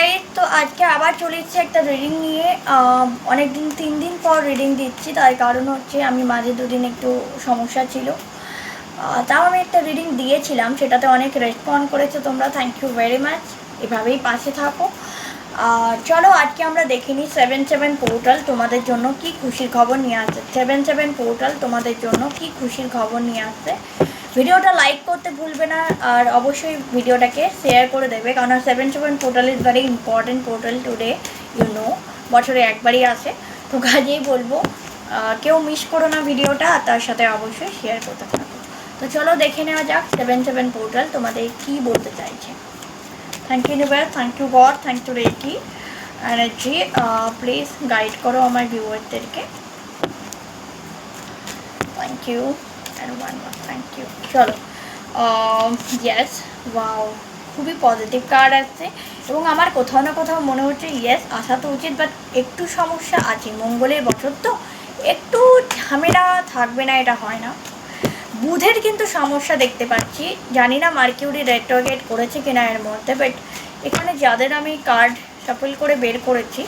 Guide তো আজকে আবার চলে এসেছি একটা রিডিং নিয়ে। অনেক দিন তিন দিন পর রিডিং দিচ্ছি, তার কারণ হচ্ছে আমি মাঝে দুদিন একটু সমস্যা ছিল। তাও আমি একটা রিডিং দিয়েছিলাম, সেটাতে অনেক রেসপন্ড করেছে তোমরা থ্যাংক ইউ ভেরি মাচ এভাবেই পাশে থাকো। আর চলো, আজকে আমরা দেখে নিই সেভেন সেভেন পোর্টাল তোমাদের জন্য কি খুশির খবর নিয়ে আসছে সেভেন সেভেন পোর্টাল তোমাদের জন্য কি খুশির খবর নিয়ে আসছে ভিডিওটা লাইক করতে ভুলবে না, আর অবশ্যই ভিডিওটাকে শেয়ার করে দেবে, কারণ seven seven portal is very important portal today you know বছরে একবারই আসে তো কাজেই বলব কেউ মিস করো না ভিডিওটা তার সাথে অবশ্যই শেয়ার করতে থাকো। তো চলো দেখে নেওয়া যাক সেভেন সেভেন পোর্টাল তোমাদের কি বলতে চাইছে। থ্যাংক ইউ নিবার thank you God thank you reiki energy please guide করো আমার ভিউয়ারদেরকে থ্যাংক ইউ থ্যাংক ইউ চলো ইয়েস ওয়াও খুবই পজিটিভ কার্ড আসছে। এবং আমার কোথাও না কোথাও মনে হচ্ছে ইয়েস আসা তো উচিত বাট একটু সমস্যা আছে। মঙ্গলের বছর তো একটু ঝামেলা থাকবে না, এটা হয় না। বুধের কিন্তু সমস্যা দেখতে পাচ্ছি। জানি না মার্কিউরি রেট্রোগেট করেছে কিনা এর মধ্যে বাট এখানে যাদের আমি কার্ড সাফল করে বের করেছি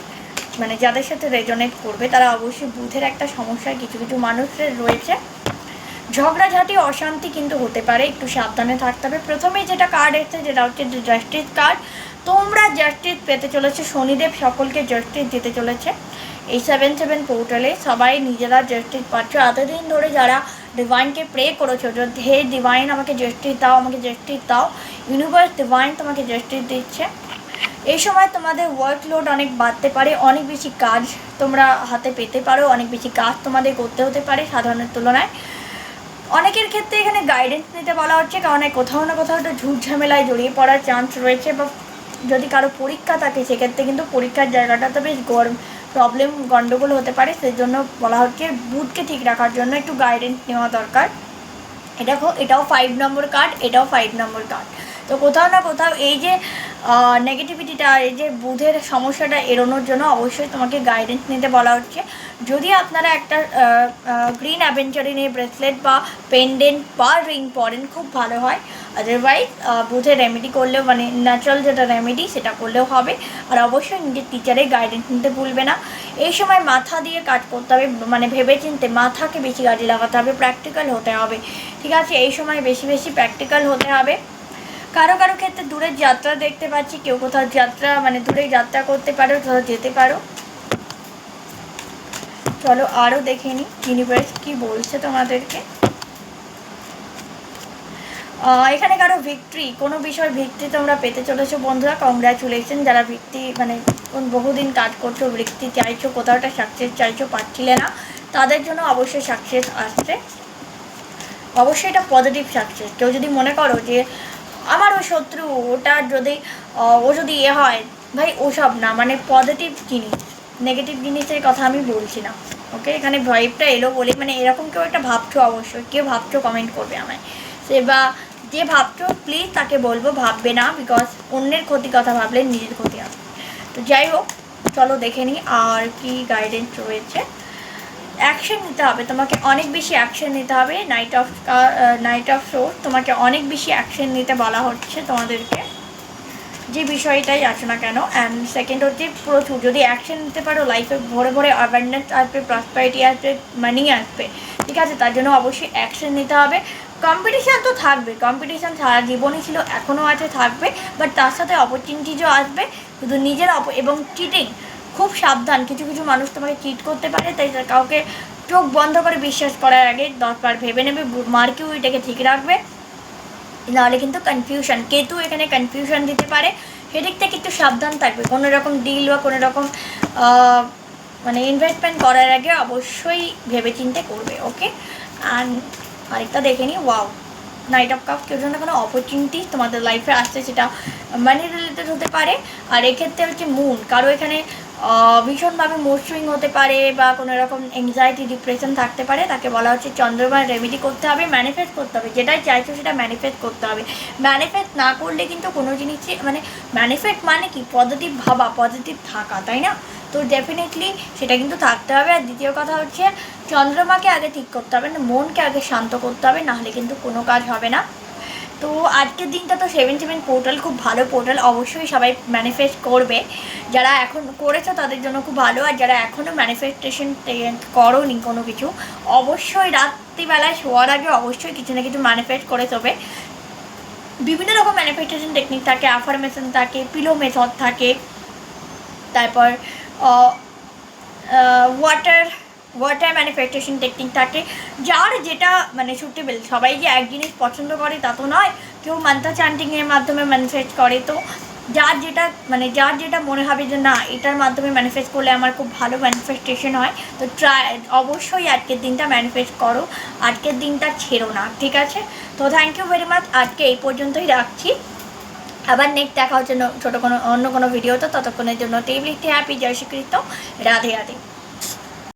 মানে যাদের সাথে রেজনেট করবে, তারা অবশ্যই বুধের একটা সমস্যা কিছু কিছু মানুষের রয়েছে। ঝগড়াঝাটি, অশান্তি কিন্তু হতে পারে। একটু সাবধানে থাকতে হবে। প্রথমেই যেটা কার্ড এসেছে যেটা হচ্ছে জাস্টিস কার্ড তোমরা জাস্টিস পেতে চলেছে। শনিদেব সকলকে জাস্টিস দিতে চলেছে। এই সেভেন সেভেন পোর্টালে সবাই নিজেরা জাস্টিস পাচ্ছ। এতদিন ধরে যারা ডিভাইনকে প্রে করেছ, যে হে ডিভাইন আমাকে জাস্টিস দাও, আমাকে জাস্টিস দাও। ইউনিভার্স ডিভাইন তোমাকে জাস্টিস দিচ্ছে। এই সময় তোমাদের ওয়ার্কলোড অনেক বাড়তে পারে। অনেক বেশি কাজ তোমরা হাতে পেতে পারো। অনেক বেশি কাজ তোমাদের করতে হতে পারে সাধারণের তুলনায়। অনেকের ক্ষেত্রে এখানে গাইডেন্স নিতে বলা হচ্ছে, কারণ কোথাও না কোথাও একটা ঝুট ঝামেলায় জড়িয়ে পড়ার চান্স রয়েছে বা যদি কারও পরীক্ষা থাকে, সেক্ষেত্রে কিন্তু পরীক্ষার জায়গাটা তো বেশ গরম প্রবলেম গণ্ডগোল হতে পারে। সেই জন্য বলা হচ্ছে, বুথকে ঠিক রাখার জন্য একটু গাইডেন্স নেওয়া দরকার। এটা এটাও ফাইভ নম্বর কার্ড এটাও ফাইভ নম্বর কার্ড তো কোথাও না কোথাও এই যে নেগেটিভিটিটা এই যে বুধের সমস্যাটা এড়োনোর জন্য অবশ্যই তোমাকে গাইডেন্স নিতে বলা হচ্ছে। যদি আপনারা একটা গ্রিন অ্যাভেঞ্চারিনের ব্রেসলেট বা পেন্ডেন্ট বা রিং পরেন, খুব ভালো হয়। আদারওয়াইজ বুধের রেমেডি করলেও মানে ন্যাচারাল যেটা রেমেডি সেটা করলেও হবে। আর অবশ্যই নিজের টিচারের গাইডেন্স নিতে ভুলবে না। এই সময় মাথা দিয়ে কাজ করতে হবে মানে ভেবে চিনতে মাথাকে বেশি কাজে লাগাতে হবে প্র্যাকটিক্যাল হতে হবে। ঠিক আছে, এই সময় বেশি বেশি প্র্যাকটিক্যাল হতে হবে। কারও কারও ক্ষেত্রে দূরের যাত্রা দেখতে পাচ্ছি, কেউ কোথাও যাত্রা মানে দূরে যাত্রা করতে পারো, কোথাও যেতে পারো। চলো আরও দেখে নিই ইউনিভার্স কি বলছে তোমাদেরকে? এখানে কারও ভিক্টরি কোনো বিষয় ভিক্টরি তোমরা পেতে চলেছো বন্ধুরা কংগ্রাচুলেশন যারা ভিক্টি মানে বহুদিন কাজ করছ ভিক্টরি চাইছো, কোথাও একটা সাকসেস চাইছো, পাচ্ছিলে না, তাদের জন্য অবশ্যই সাকসেস আসছে। অবশ্যই এটা পজিটিভ সাকসেস কেউ যদি মনে করো যে আমার ওই শত্রু ওটা যদি ও যদি এ হয়, ভাই ওসব না মানে পজিটিভ জিনিস নেগেটিভ জিনিসের কথা আমি বলছি না ওকে এখানে ভাইবটা এলো বলে মানে এরকম কেউ একটা ভাবছ অবশ্যই, কেউ ভাবছ কমেন্ট করবে আমায়। সে বা যে ভাবছ প্লিজ তাকে বলব, ভাববে না বিকজ অন্যের ক্ষতি কথা ভাবলে নিজের ক্ষতি হবে। তো যাই হোক, চলো দেখে নিই আর কি গাইডেন্স রয়েছে। অ্যাকশন নিতে হবে, তোমাকে অনেক বেশি অ্যাকশন নিতে হবে। Knight of knight of show তোমাকে অনেক বেশি অ্যাকশন নিতে বলা হচ্ছে তোমাদেরকে। যে বিষয়টাই আছে না কেন অ্যান্ড সেকেন্ড হচ্ছে প্রচুর। যদি অ্যাকশন নিতে পারো লাইফে ভরে ভরে অ্যাওয়ারনেস আসবে প্রসপারিটি আসবে মানি আসবে, ঠিক আছে? তার জন্য অবশ্যই অ্যাকশন নিতে হবে। কম্পিটিশান তো থাকবে কম্পিটিশান সারা জীবনই ছিল, এখনও আছে, থাকবে। বাট তার সাথে অপরচুনিটিজও আসবে, শুধু নিজের অপ এবং চিটিং খুব সাবধান। কিছু কিছু মানুষ তোমাকে চিট করতে পারে, তাই কাউকে চোখ বন্ধ করে বিশ্বাস করার আগে দশবার ভেবে নেবে মার্কিউ এটাকে ঠিক রাখবে। নাহলে কিন্তু কনফিউশন কেতু এখানে কনফিউশন দিতে পারে। সেদিক থেকে একটু সাবধান থাকবে। কোনো রকম ডিল বা কোনো রকম মানে ইনভেস্টমেন্ট করার আগে অবশ্যই ভেবে চিন্তে করবে ওকে অ্যান্ড আরেকটা দেখে নিই ওয়াও নাইট অফ কাপ কেউ জন্য কোনো অপরচুনিটি তোমাদের লাইফে আসছে সেটা মানি রিলেটেড হতে পারে। আর এক্ষেত্রে হচ্ছে মুন কারও এখানে ভীষণভাবে মুড সুইং হতে পারে বা কোনো রকম এংজাইটি ডিপ্রেশন থাকতে পারে, তাকে বলা হচ্ছে চন্দ্রমার রেমেডি করতে হবে ম্যানিফেস্ট করতে হবে। যেটাই চাইছো সেটা ম্যানিফেস্ট করতে হবে। ম্যানিফেস্ট না করলে কিন্তু কোনো জিনিসই মানে ম্যানিফেস্ট মানে কি? পজিটিভ ভাবা পজিটিভ থাকা, তাই না? তো ডেফিনেটলি সেটা কিন্তু থাকতে হবে। আর দ্বিতীয় কথা হচ্ছে, চন্দ্রমাকে আগে ঠিক করতে হবে না মনকে আগে শান্ত করতে হবে, নাহলে কিন্তু কোনো কাজ হবে না। তো আজকের দিনটা তো সেভেন সেভেন পোর্টাল খুব ভালো পোর্টাল অবশ্যই সবাই ম্যানিফেস্ট করবে। যারা এখন করেছ তাদের জন্য খুব ভালো, আর যারা এখনও ম্যানিফেস্টেশন করোনি কোনো কিছু, অবশ্যই রাত্রিবেলায় শোয়ার আগে অবশ্যই কিছু না কিছু ম্যানিফেস্ট করে তবে। বিভিন্ন রকম ম্যানিফেস্টেশন টেকনিক থাকে অ্যাফার্মেশন থাকে পিলো মেথড থাকে, তারপর ওয়াটার ওয়াটার ম্যানিফেস্টেশন টেকনিক থাকে। যার যেটা মানে সুটেবেল সবাই যে এক জিনিস পছন্দ করে তা তো নয়, কেউ মান্তা চান্টিংয়ের মাধ্যমে ম্যানিফেস্ট করে। তো যার যেটা মানে যার যেটা মনে হবে যে, না, এটার মাধ্যমে ম্যানিফেস্ট করলে আমার খুব ভালো ম্যানিফেস্টেশন হয়, তো ট্রাই অবশ্যই আজকের দিনটা ম্যানিফেস্ট করো। আজকের দিনটা ছেড়ো না, ঠিক আছে? তো থ্যাংক ইউ ভেরি মাচ আজকে এই পর্যন্তই রাখছি। আবার নেক্সট দেখা হচ্ছে ছোটো কোনো, অন্য কোনো ভিডিও তো, ততক্ষণের জন্য টেবলিটি হ্যাপি, জয় শ্রীকৃষ্ণ, রাধে রাধে।